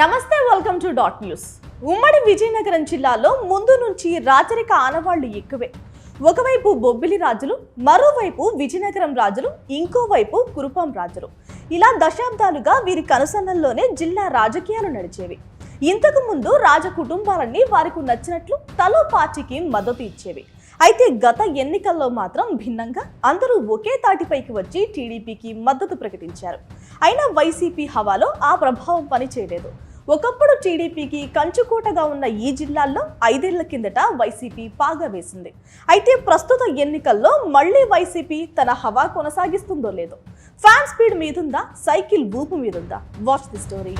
నమస్తే welcome to dot news ఉమ్మడి విజయనగరం జిల్లాలో ముందు నుంచి రాచరిక ఆనవాళ్ళు ఎక్కువే. ఒకవైపు బొబ్బిలి రాజులు మరోవైపు విజయనగరం రాజులు ఇంకోవైపు కురుపాం రాజులు. ఇలా దశాబ్దాలుగా వీరి కనుసన్నల్లోనే జిల్లా రాజకీయాలు నడిచేవి. ఇంతకు ముందు రాజ కుటుంబాలన్నీ వారికి నచ్చినట్లు తలో పార్టీకి మద్దతు ఇచ్చేవి. అయితే గత ఎన్నికల్లో మాత్రం భిన్నంగా అందరూ ఒకే తాటిపైకి వచ్చి టీడీపీకి మద్దతు ప్రకటించారు. అయినా వైసీపీ హవాలో ఆ ప్రభావం పనిచేయలేదు. ఒకప్పుడు టీడీపీకి కంచుకోటగా ఉన్న ఈ జిల్లాల్లో ఐదేళ్ళ కిందట వైసీపీ పాగా వేసింది. అయితే ప్రస్తుత ఎన్నికల్లో మళ్ళీ వైసీపీ తన హవా కొనసాగిస్తుందో లేదో. ఫ్యాన్ స్పీడ్ మీదుందా? సైకిల్ ఊపు మీదుందా? Watch the story.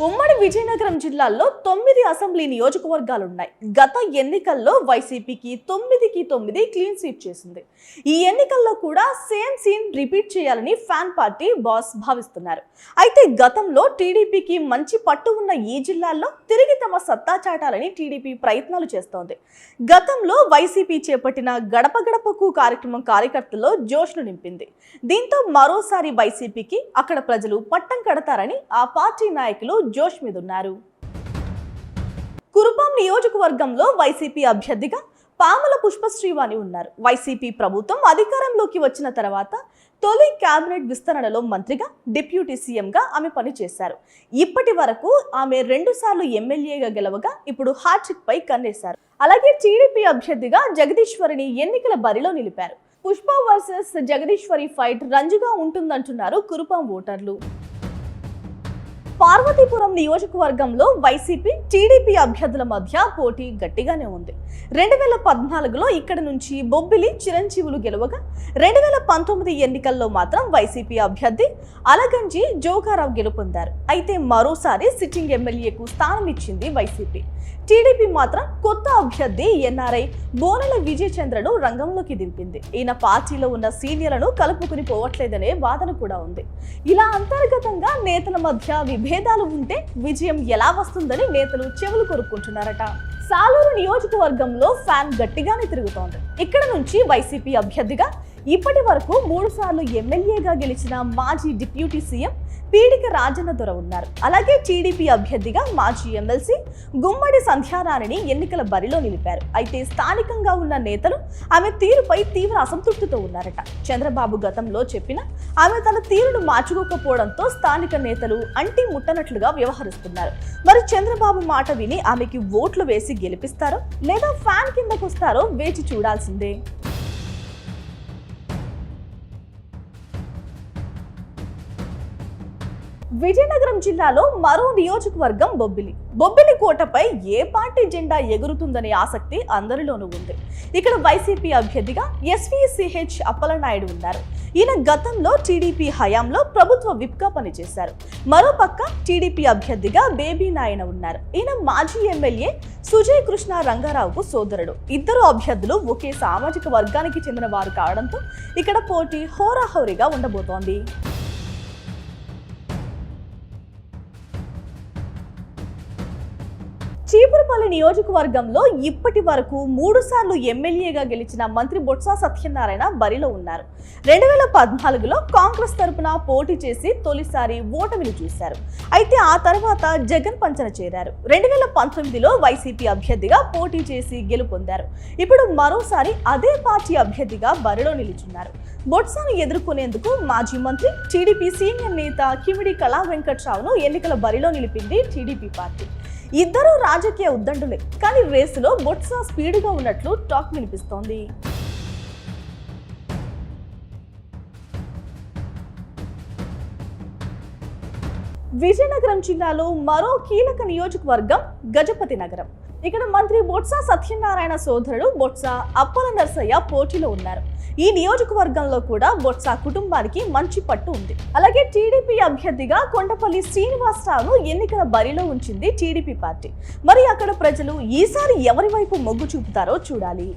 ఉమ్మడి విజయనగరం జిల్లాలో తొమ్మిది అసెంబ్లీ నియోజకవర్గాలు ఉన్నాయి గత ఎన్నికల్లో వైసీపీకి తొమ్మిదికి తొమ్మిది క్లీన్ స్వీప్ చేసింది. ఈ ఎన్నికల్లో కూడా సేమ్ సీన్ రిపీట్ చేయాలని ఫ్యాన్ పార్టీ బాస్ భావిస్తున్నారు. అయితే గతంలో టీడీపీకి మంచి పట్టు ఉన్న ఈ జిల్లాల్లో తిరిగి తమ సత్తా చాటాలని టీడీపీ ప్రయత్నాలు చేస్తోంది. గతంలో వైసీపీ చేపట్టిన గడప గడపకు కార్యక్రమం కార్యకర్తల్లో జోష్ను నింపింది. దీంతో మరోసారి వైసీపీకి అక్కడ ప్రజలు పట్టం కడతారని ఆ పార్టీ నాయకులు జోష్ మీద ఉన్నారు కురుపాం నియోజకవర్గంలో వైసీపీ అభ్యర్థిగా పాముల పుష్పశ్రీవాణి ఉన్నారు. వైసీపీ ప్రభుత్వం అధికారంలోకి వచ్చిన తర్వాత తొలి కేబినెట్ విస్తరణలో మంత్రిగా డిప్యూటీ సీఎంగా ఆమె పనిచేశారు. ఇప్పటి వరకు ఆమె రెండుసార్లు ఎమ్మెల్యేగా గెలవగా ఇప్పుడు హార్చిక్ పై కన్నేశారు. అలాగే టీడీపీ అభ్యర్థిగా జగదీశ్వరిని ఎన్నికల బరిలో నిలిపారు. పుష్ప వర్సెస్ జగదీశ్వరి ఫైట్ రంజుగా ఉంటుందంటున్నారు కురుపాం ఓటర్లు. పార్వతీపురం నియోజకవర్గంలో వైసీపీ టీడీపీ అభ్యర్థుల మధ్య పోటీ గట్టిగానే ఉంది. రెండు వేల పద్నాలుగులో ఇక్కడ నుంచి బొబ్బిలి చిరంజీవులు గెలవగా రెండు వేల పంతొమ్మిది ఎన్నికల్లో మాత్రం వైసీపీ అభ్యర్థి అలగంజి జోగారావు గెలుపొందారు. అయితే మరోసారి సిట్టింగ్ ఎమ్మెల్యేకు స్థానం ఇచ్చింది వైసీపీ. టీడీపీ మాత్రం కొత్త అభ్యర్థి ఎన్ఆర్ఐ బోనల విజయ్ చంద్రను రంగంలోకి దింపింది. ఈయన పార్టీలో ఉన్న సీనియర్లను కలుపుకుని పోవట్లేదనే వాదన కూడా ఉంది. ఇలా అంతర్గతంగా నేతల మధ్య భేదాలు ఉంటే విజయం ఎలా వస్తుందని నేతలు చెవులు కొరుక్కుంటున్నారట. సాలూరు నియోజకవర్గంలో ఫ్యాన్ గట్టిగానే తిరుగుతోంది. ఇక్కడ నుంచి వైసీపీ అభ్యర్థిగా ఇప్పటి వరకు మూడు సార్లు ఎమ్మెల్యేగా గెలిచిన మాజీ డిప్యూటీ సీఎం పీడిక రాజన్న దొర ఉన్నారు. అలాగే టీడీపీ అభ్యర్థిగా మాజీ ఎమ్మెల్సీ గుమ్మడి సంధ్యారాణిని ఎన్నికల బరిలో నిలిపారు. అయితే స్థానికంగా ఉన్న నేతలు ఆమె తీరుపై తీవ్ర అసంతృప్తితో ఉన్నారట. చంద్రబాబు గతంలో చెప్పిన ఆమె తన తీరును మార్చుకోకపోవడంతో స్థానిక నేతలు అంటి ముట్టనట్లుగా వ్యవహరిస్తున్నారు. మరి చంద్రబాబు మాట విని ఆమెకి ఓట్లు వేసి గెలిపిస్తారో లేదా ఫ్యాన్ కిందకు వస్తారో వేచి చూడాల్సిందే. విజయనగరం జిల్లాలో మరో నియోజకవర్గం బొబ్బిలి. బొబ్బిలి కోటపై ఏ పార్టీ జెండా ఎగురుతుందనే ఆసక్తి అందరిలోనూ ఉంది. ఇక్కడ వైసీపీ అభ్యర్థిగా ఎస్వీసీహెచ్ అప్పలనాయుడు ఉన్నారు. ఈయన గతంలో టీడీపీ హయాంలో ప్రభుత్వ విప్గా పనిచేశారు మరోపక్క టీడీపీ అభ్యర్థిగా బేబీ నాయన ఉన్నారు. ఈయన మాజీ ఎమ్మెల్యే సుజయ్ కృష్ణ రంగారావుకు సోదరుడు. ఇద్దరు అభ్యర్థులు ఒకే సామాజిక వర్గానికి చెందిన వారు కావడంతో ఇక్కడ పోటీ హోరాహోరీగా ఉండబోతోంది. చీపురుపల్లి నియోజకవర్గంలో ఇప్పటి వరకు మూడు సార్లు ఎమ్మెల్యేగా గెలిచిన మంత్రి బొత్స సత్యనారాయణ బరిలో ఉన్నారు. రెండు వేల పద్నాలుగులో కాంగ్రెస్ తరపున పోటీ చేసి తొలిసారి ఓటమిని చూశారు. అయితే ఆ తర్వాత జగన్ పంచన చేరారు. రెండు వేల పంతొమ్మిదిలో వైసీపీ అభ్యర్థిగా పోటీ చేసి గెలుపొందారు ఇప్పుడు మరోసారి అదే పార్టీ అభ్యర్థిగా బరిలో నిలుచున్నారు. బొట్సాను ఎదుర్కొనేందుకు మాజీ మంత్రి టీడీపీ సీనియర్ నేత కిమిడి కళా వెంకట్రావును ఎన్నికల బరిలో నిలిపింది టీడీపీ పార్టీ. ఇద్దరు రాజకీయ ఉద్దండులే కానీ రేసులో బొత్స స్పీడ్గా ఉన్నట్లు టాక్ వినిపిస్తోంది. విజయనగరం జిల్లాలో మరో కీలక నియోజకవర్గం గజపతి నగరం. ఇక్కడ మంత్రి బొత్స సత్యనారాయణ సోదరుడు బొత్స అప్పల నర్సయ్య పోటీలో ఉన్నారు. ఈ నియోజకవర్గంలో కూడా బొత్స కుటుంబానికి మంచి పట్టు ఉంది. అలాగే టీడీపీ అభ్యర్థిగా కొండపల్లి శ్రీనివాసరావును ఎన్నికల బరిలో ఉంచింది టీడీపీ పార్టీ. మరి అక్కడ ప్రజలు ఈసారి ఎవరి వైపు మొగ్గు చూపుతారో చూడాలి.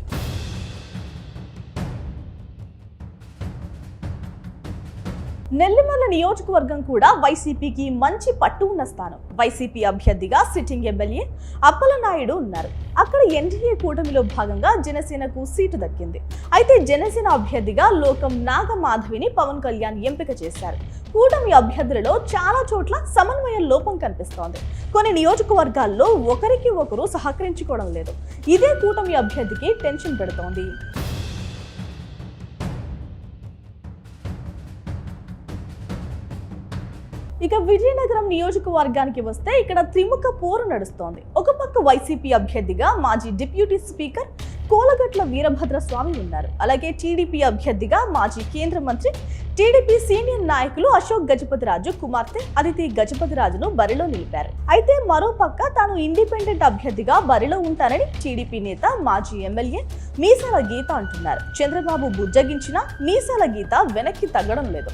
నెల్లిమల్ల నియోజకవర్గం కూడా వైసీపీకి మంచి పట్టు ఉన్న స్థానం. వైసీపీ అభ్యర్థిగా సిట్టింగ్ ఎమ్మెల్యే అప్పలనాయుడు ఉన్నారు. అక్కడ ఎన్డీఏ కూటమిలో భాగంగా జనసేనకు సీటు దక్కింది. అయితే జనసేన అభ్యర్థిగా లోకం నాగమాధవిని పవన్ కళ్యాణ్ ఎంపిక చేశారు. కూటమి అభ్యర్థులలో చాలా చోట్ల సమన్వయ లోపం కనిపిస్తోంది. కొన్ని నియోజకవర్గాల్లో ఒకరికి ఒకరు సహకరించుకోవడం లేదు. ఇదే కూటమి అభ్యర్థికి టెన్షన్ పెడుతోంది. ఇక విజయనగరం నియోజకవర్గానికి వస్తే ఇక్కడ త్రిముఖ పోరు నడుస్తోంది. ఒక పక్క వైసీపీ అభ్యర్థిగా మాజీ డిప్యూటీ స్పీకర్ కోలగట్ల వీరభద్ర స్వామి ఉన్నారు. అలాగే టీడీపీ అభ్యర్థిగా మాజీ కేంద్ర మంత్రి టీడీపీ సీనియర్ నాయకులు అశోక్ గజపతిరాజు కుమార్తె అదితి గజపతిరాజును బరిలో నిలిపారు. అయితే మరోపక్క తాను ఇండిపెండెంట్ అభ్యర్థిగా బరిలో ఉంటానని టీడీపీ నేత మాజీ ఎమ్మెల్యే మీసాల గీత అంటున్నారు. చంద్రబాబు బుజ్జగించినా మీసాల గీత వెనక్కి తగ్గడం లేదు.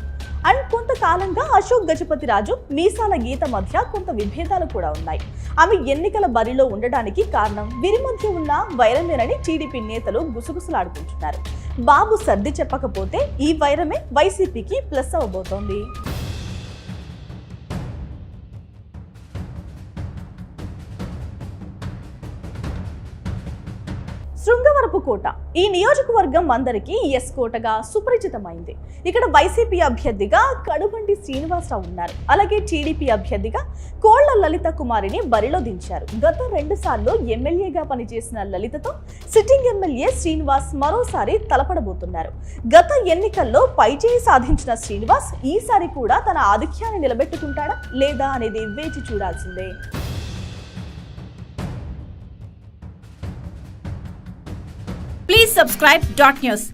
అండ్ కొంతకాలంగా అశోక్ గజపతి రాజు మీసాల గీత మధ్య కొంత విభేదాలు కూడా ఉన్నాయి. ఆమె ఎన్నికల బరిలో ఉండడానికి కారణం వీరి మధ్య ఉన్న వైరమేనని టీడీపీ నేతలు గుసగుసలాడుకుంటున్నారు. బాబు సర్ది చెప్పకపోతే ఈ వైరమే వైసీపీకి ప్లస్ అవ్వబోతోంది. శృంగవరపు కోట. ఈ నియోజకవర్గం అందరికీ ఎస్ కోటగా సుపరిచితమైంది. ఇక్కడ వైసీపీ అభ్యర్థిగా కడుబండి శ్రీనివాసరావు ఉన్నారు. అలాగే టీడీపీ అభ్యర్థిగా కోళ్ళ లలిత కుమారిని బరిలో దించారు. గత రెండు సార్లు ఎమ్మెల్యేగా పనిచేసిన లలితతో సిట్టింగ్ ఎమ్మెల్యే శ్రీనివాస్ మరోసారి తలపడబోతున్నారు. గత ఎన్నికల్లో పైచేయి సాధించిన శ్రీనివాస్ ఈసారి కూడా తన ఆధిక్యాన్ని నిలబెట్టుకుంటాడా లేదా అనేది వేచి చూడాల్సిందే. Subscribe dot news